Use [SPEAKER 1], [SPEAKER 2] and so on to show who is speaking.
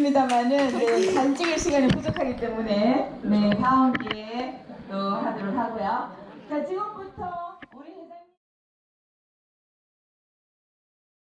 [SPEAKER 1] 싶습니다만은 네, 잘 찍을 시간이 부족하기 때문에 네 다음 기회에 또 하도록 하고요. 자 지금부터